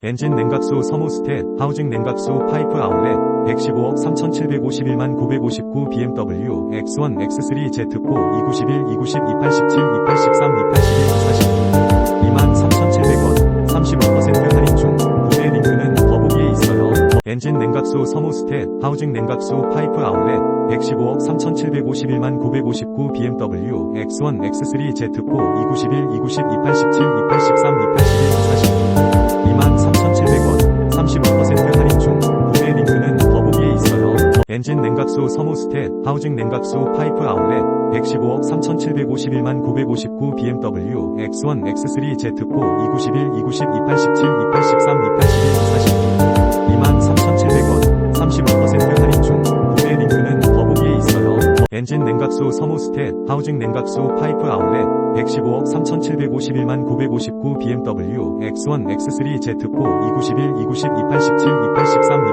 엔진 냉각수 서모스텟 하우징 냉각수 파이프 아울렛 115억 3,751만 959 BMW X1 X3 Z4 291 290 287 283 281 242 23,700원 35% 할인 중 구매 링크는 더보기에 있어요. 엔진 냉각수 서모스텟 하우징 냉각수 파이프 아울렛 115억 3,751만 959 BMW X1 X3 Z4 291 290 287 283 281 엔진 냉각수 서모스텟 하우징 냉각수 파이프 아울렛 115억 3,751만 959 BMW X1 X3 Z4 291 290 287 283 281 242 23,700원 35% 할인 중 구매 링크는 더보기에 있어요. 엔진 냉각수 서모스텟 하우징 냉각수 파이프 아울렛 115억 3,751만 959 BMW X1 X3 Z4 291 290 287 283